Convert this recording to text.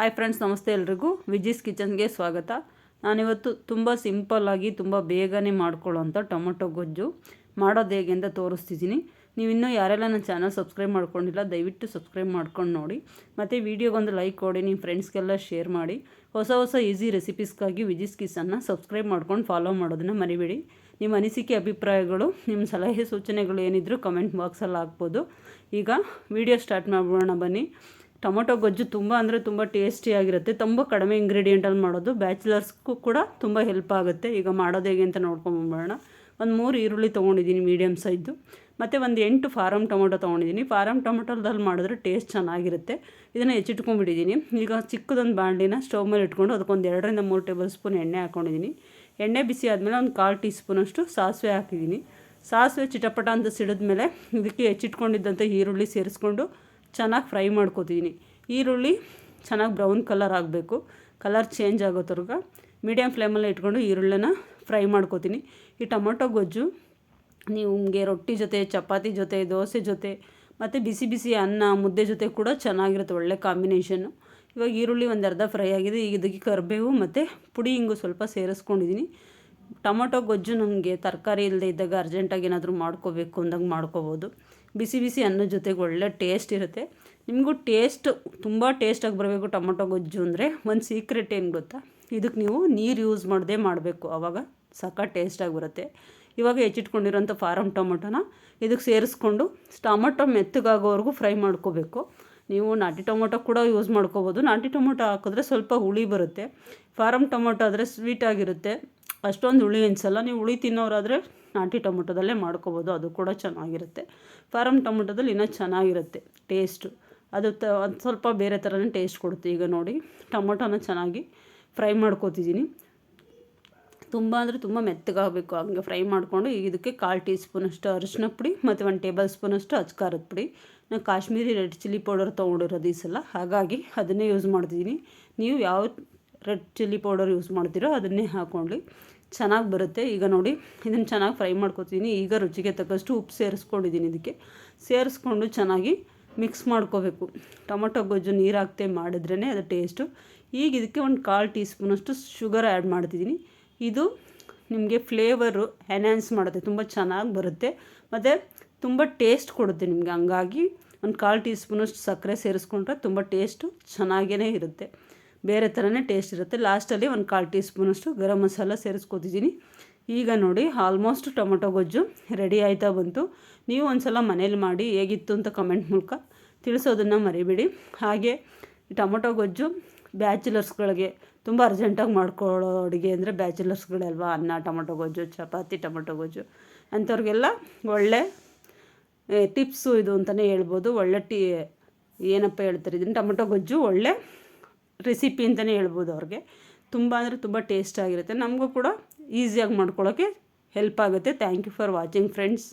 Hi friends ನಮಸ್ತೆ ಎಲ್ರಿಗೂ. ವಿಜಿಸ್ ಕಿಚನ್ಗೆ ಸ್ವಾಗತ. ನಾನಿವತ್ತು ತುಂಬ ಸಿಂಪಲ್ಲಾಗಿ ತುಂಬ ಬೇಗನೆ ಮಾಡ್ಕೊಳ್ಳೋಂಥ ಟೊಮೊಟೊ ಗೊಜ್ಜು. ಮಾಡೋದು ಹೇಗೆ ಅಂತ ತೋರಿಸ್ತಿದ್ದೀನಿ. ನೀವು ಇನ್ನೂ ಯಾರೆಲ್ಲ ನನ್ನ ಚಾನಲ್ ಸಬ್ಸ್ಕ್ರೈಬ್ ಮಾಡ್ಕೊಂಡಿಲ್ಲ, ದಯವಿಟ್ಟು ಸಬ್ಸ್ಕ್ರೈಬ್ ಮಾಡ್ಕೊಂಡು ನೋಡಿ. ಮತ್ತು ವೀಡಿಯೋಗೊಂದು ಲೈಕ್ ಕೊಡಿ ನಿಮ್ಮ ಫ್ರೆಂಡ್ಸ್ಗೆಲ್ಲ ಶೇರ್ ಮಾಡಿ. ಹೊಸ ಹೊಸ ಈಸಿ ರೆಸಿಪೀಸ್ಗಾಗಿ ವಿಜಿಸ್ ಕಿಚನ್ನ ಸಬ್ಸ್ಕ್ರೈಬ್ ಮಾಡ್ಕೊಂಡು ಫಾಲೋ ಮಾಡೋದನ್ನು ಮರಿಬೇಡಿ. ನಿಮ್ಮ ಅನಿಸಿಕೆ, ಅಭಿಪ್ರಾಯಗಳು, ನಿಮ್ಮ ಸಲಹೆ, ಸೂಚನೆಗಳು ಏನಿದ್ರು ಕಮೆಂಟ್ ಬಾಕ್ಸಲ್ಲಿ ಹಾಕ್ಬೋದು. ಈಗ ವಿಡಿಯೋ ಸ್ಟಾರ್ಟ್ ಮಾಡ್ಬಿಡೋಣ ಬನ್ನಿ. ಟೊಮೊಟೊ ಗೊಜ್ಜು ತುಂಬ ಅಂದರೆ ತುಂಬ ಟೇಸ್ಟಿಯಾಗಿರುತ್ತೆ ತುಂಬ ಕಡಿಮೆ ಇಂಗ್ರೀಡಿಯೆಂಟಲ್ಲಿ ಮಾಡೋದು. ಬ್ಯಾಚುಲರ್ಸ್ಗೂ ಕೂಡ ತುಂಬ ಹೆಲ್ಪ್ ಆಗುತ್ತೆ. ಈಗ ಮಾಡೋದು ಹೇಗೆ ಅಂತ ನೋಡ್ಕೊಂಬರೋಣ ಒಂದು ಮೂರು ಈರುಳ್ಳಿ ತೊಗೊಂಡಿದ್ದೀನಿ ಮೀಡಿಯಮ್ ಸೈಜು ಮತ್ತು ಒಂದು ಎಂಟು ಫಾರಮ್ ಟೊಮೊಟೊ ತೊಗೊಂಡಿದ್ದೀನಿ. ಫಾರಮ್ ಟೊಮೊಟೊದಲ್ಲಿ ಮಾಡಿದ್ರೆ ಟೇಸ್ಟ್ ಚೆನ್ನಾಗಿರುತ್ತೆ. ಇದನ್ನು ಹೆಚ್ಚಿಟ್ಕೊಂಡ್ಬಿಟ್ಟಿದ್ದೀನಿ. ಈಗ ಚಿಕ್ಕದೊಂದು ಬಾಣಲಿನ ಸ್ಟವ್ ಮೇಲೆ ಇಟ್ಕೊಂಡು ಅದಕ್ಕೊಂದು ಎರಡರಿಂದ ಮೂರು ಟೇಬಲ್ ಸ್ಪೂನ್ ಎಣ್ಣೆ ಹಾಕ್ಕೊಂಡಿದ್ದೀನಿ ಎಣ್ಣೆ ಬಿಸಿ ಆದಮೇಲೆ ಒಂದು ಕಾಲು ಟೀ ಸ್ಪೂನಷ್ಟು ಸಾಸಿವೆ ಹಾಕಿದ್ದೀನಿ. ಸಾಸಿವೆ ಚಿಟಪಟ ಅಂತ ಸಿಡಿದ್ಮೇಲೆ ಇದಕ್ಕೆ ಹೆಚ್ಚಿಟ್ಕೊಂಡಿದ್ದಂಥ ಈರುಳ್ಳಿ ಸೇರಿಸ್ಕೊಂಡು ಚೆನ್ನಾಗಿ ಫ್ರೈ ಮಾಡ್ಕೋತಿದ್ದೀನಿ ಈರುಳ್ಳಿ ಚೆನ್ನಾಗಿ ಬ್ರೌನ್ ಕಲರ್ ಆಗಬೇಕು. ಕಲರ್ ಚೇಂಜ್ ಆಗೋ ತನಕ ಮೀಡಿಯಮ್ ಫ್ಲೇಮಲ್ಲಿ ಇಟ್ಕೊಂಡು ಈರುಳ್ಳಿನ ಫ್ರೈ ಮಾಡ್ಕೋತೀನಿ. ಈ ಟೊಮೊಟೊ ಗೊಜ್ಜು ನಿಮಗೆ ರೊಟ್ಟಿ ಜೊತೆ, ಚಪಾತಿ ಜೊತೆ, ದೋಸೆ ಜೊತೆ ಮತ್ತು ಬಿಸಿ ಬಿಸಿ ಅನ್ನ, ಮುದ್ದೆ ಜೊತೆ ಕೂಡ ಚೆನ್ನಾಗಿರುತ್ತೆ ಒಳ್ಳೆ ಕಾಂಬಿನೇಷನ್ನು ಇವಾಗ ಈರುಳ್ಳಿ ಒಂದು ಅರ್ಧ ಫ್ರೈ ಆಗಿದೆ. ಈಗ ಇದಕ್ಕೆ ಕರಿಬೇವು ಮತ್ತು ಪುಡಿ ಹಿಂಗು ಸ್ವಲ್ಪ ಸೇರಿಸ್ಕೊಂಡಿದ್ದೀನಿ ಟೊಮೊಟೊ ಗೊಜ್ಜು ನಮಗೆ ತರಕಾರಿ ಇಲ್ಲದೆ ಇದ್ದಾಗ ಅರ್ಜೆಂಟಾಗಿ ಏನಾದರೂ ಮಾಡ್ಕೋಬೇಕು ಅಂದಾಗ ಮಾಡ್ಕೋಬೋದು. ಬಿಸಿ ಬಿಸಿ ಅನ್ನದ ಜೊತೆಗೆ ಒಳ್ಳೆ ಟೇಸ್ಟ್ ಇರುತ್ತೆ. ನಿಮಗೂ ಟೇಸ್ಟ್ ತುಂಬ ಟೇಸ್ಟಾಗಿ ಬರಬೇಕು ಟೊಮೊಟೊ ಗೊಜ್ಜು ಅಂದರೆ. ಒಂದು ಸೀಕ್ರೆಟ್ ಏನು ಗೊತ್ತಾ? ಇದಕ್ಕೆ ನೀವು ನೀರು ಯೂಸ್ ಮಾಡದೆ ಮಾಡಬೇಕು. ಆವಾಗ ಸಕ್ಕ ಟೇಸ್ಟಾಗಿ ಬರುತ್ತೆ. ಇವಾಗ ಹೆಚ್ಚಿಟ್ಕೊಂಡಿರೋಂಥ ಫಾರಮ್ ಟೊಮೊಟೊನ ಇದಕ್ಕೆ ಸೇರಿಸ್ಕೊಂಡು ಟೊಮೊಟೊ ಮೆತ್ತಗಾಗೋವರೆಗೂ ಫ್ರೈ ಮಾಡ್ಕೋಬೇಕು. ನೀವು ನಾಟಿ ಟೊಮೊಟೊ ಕೂಡ ಯೂಸ್ ಮಾಡ್ಕೋಬೋದು. ನಾಟಿ ಟೊಮೊಟೊ ಹಾಕಿದ್ರೆ ಸ್ವಲ್ಪ ಹುಳಿ ಬರುತ್ತೆ. ಫಾರಮ್ ಟೊಮೊಟೊ ಆದರೆ ಸ್ವೀಟಾಗಿರುತ್ತೆ ಅಷ್ಟೊಂದು ಹುಳಿ ಅನಿಸಲ್ಲ ನೀವು ಹುಳಿ ತಿನ್ನೋರಾದರೆ ನಾಟಿ ಟೊಮೊಟೊದಲ್ಲೇ ಮಾಡ್ಕೋಬೋದು, ಅದು ಕೂಡ ಚೆನ್ನಾಗಿರುತ್ತೆ. ಫಾರಮ್ ಟೊಮೊಟೊದಲ್ಲಿ ಇನ್ನೂ ಚೆನ್ನಾಗಿರುತ್ತೆ ಟೇಸ್ಟು. ಅದು ತ ಒಂದು ಸ್ವಲ್ಪ ಬೇರೆ ಥರನೇ ಟೇಸ್ಟ್ ಕೊಡುತ್ತೆ. ಈಗ ನೋಡಿ, ಟೊಮೊಟೊನ ಚೆನ್ನಾಗಿ ಫ್ರೈ ಮಾಡ್ಕೋತಿದ್ದೀನಿ. ತುಂಬ ಅಂದರೆ ತುಂಬ ಮೆತ್ತಗಾಗಬೇಕು. ಹಂಗೆ ಫ್ರೈ ಮಾಡಿಕೊಂಡು ಇದಕ್ಕೆ ಕಾಲು ಟೀ ಸ್ಪೂನಷ್ಟು ಅರಿಶಿನ ಪುಡಿ ಮತ್ತು ಒಂದು ಟೇಬಲ್ ಸ್ಪೂನಷ್ಟು ಅಚ್ಕಾರದ ಪುಡಿ. ನಾನು ಕಾಶ್ಮೀರಿ ರೆಡ್ ಚಿಲ್ಲಿ ಪೌಡರ್ ತೊಗೊಂಡಿರೋದು ಈ ಸಲ. ಹಾಗಾಗಿ ಅದನ್ನೇ ಯೂಸ್ ಮಾಡ್ತಿದ್ದೀನಿ. ನೀವು ಯಾವ ರೆಡ್ ಚಿಲ್ಲಿ ಪೌಡರ್ ಯೂಸ್ ಮಾಡ್ತೀರೋ ಅದನ್ನೇ ಹಾಕ್ಕೊಳ್ಳಿ ಚೆನ್ನಾಗಿ ಬರುತ್ತೆ. ಈಗ ನೋಡಿ, ಇದನ್ನು ಚೆನ್ನಾಗಿ ಫ್ರೈ ಮಾಡ್ಕೊತೀನಿ. ಈಗ ರುಚಿಗೆ ತಕ್ಕಷ್ಟು ಉಪ್ಪು ಸೇರಿಸ್ಕೊಂಡಿದ್ದೀನಿ ಇದಕ್ಕೆ. ಸೇರಿಸ್ಕೊಂಡು ಚೆನ್ನಾಗಿ ಮಿಕ್ಸ್ ಮಾಡ್ಕೋಬೇಕು. ಟೊಮೊಟೊ ಗೊಜ್ಜು ನೀರು ಹಾಕ್ತೆ ಮಾಡಿದ್ರೇ ಅದು ಟೇಸ್ಟು. ಈಗ ಇದಕ್ಕೆ ಒಂದು ಕಾಲು ಟೀ ಸ್ಪೂನಷ್ಟು ಶುಗರ್ ಆ್ಯಡ್ ಮಾಡ್ತಿದ್ದೀನಿ. ಇದು ನಿಮಗೆ ಫ್ಲೇವರು ಎನ್ಹ್ಯಾನ್ಸ್ ಮಾಡುತ್ತೆ. ತುಂಬ ಚೆನ್ನಾಗಿ ಬರುತ್ತೆ. ಮತ್ತು ತುಂಬ ಟೇಸ್ಟ್ ಕೊಡುತ್ತೆ ನಿಮಗೆ. ಹಂಗಾಗಿ ಒಂದು ಕಾಲು ಟೀ ಸ್ಪೂನಷ್ಟು ಸಕ್ಕರೆ ಸೇರಿಸ್ಕೊಂಡ್ರೆ ತುಂಬ ಟೇಸ್ಟು ಚೆನ್ನಾಗೇ ಇರುತ್ತೆ. ಬೇರೆ ಥರನೇ ಟೇಸ್ಟ್ ಇರುತ್ತೆ. ಲಾಸ್ಟಲ್ಲಿ ಒಂದು ಕಾಲು ಟೀ ಸ್ಪೂನಷ್ಟು ಗರಂ ಮಸಾಲ ಸೇರಿಸ್ಕೊತಿದ್ದೀನಿ. ಈಗ ನೋಡಿ ಆಲ್ಮೋಸ್ಟ್ ಟೊಮೊಟೊ ಗೊಜ್ಜು ರೆಡಿ ಆಯ್ತಾ ಬಂತು. ನೀವು ಒಂದು ಸಲ ಮನೇಲಿ ಮಾಡಿ ಹೇಗಿತ್ತು ಅಂತ ಕಮೆಂಟ್ ಮೂಲಕ ತಿಳಿಸೋದನ್ನು ಮರಿಬೇಡಿ. ಹಾಗೆ ಟೊಮೊಟೊ ಗೊಜ್ಜು ಬ್ಯಾಚುಲರ್ಸ್ಗಳಿಗೆ ತುಂಬ ಅರ್ಜೆಂಟಾಗಿ ಮಾಡ್ಕೊಳ್ಳೋ ಅಡುಗೆ ಅಂದರೆ ಬ್ಯಾಚುಲರ್ಸ್ಗಳಲ್ವಾ? ಅನ್ನ, ಟೊಮೊಟೊ ಗೊಜ್ಜು, ಚಪಾತಿ, ಟೊಮೊಟೊ ಗೊಜ್ಜು. ಅಂಥವ್ರಿಗೆಲ್ಲ ಒಳ್ಳೆ ಟಿಪ್ಸು ಇದು ಅಂತಲೇ ಹೇಳ್ಬೋದು. ಒಳ್ಳೆ ಟೀ, ಏನಪ್ಪ ಹೇಳ್ತಾರೆ ಇದನ್ನು? ಟೊಮೊಟೊ ಗೊಜ್ಜು ಒಳ್ಳೆ ರೆಸಿಪಿ ಅಂತಲೇ ಹೇಳ್ಬೋದು ಅವ್ರಿಗೆ. ತುಂಬ ಅಂದರೆ ತುಂಬ ಟೇಸ್ಟಾಗಿರುತ್ತೆ ನಮಗೂ ಕೂಡ ಈಸಿಯಾಗಿ ಮಾಡ್ಕೊಳ್ಳೋಕ್ಕೆ ಹೆಲ್ಪ್ ಆಗುತ್ತೆ. Thank you for watching friends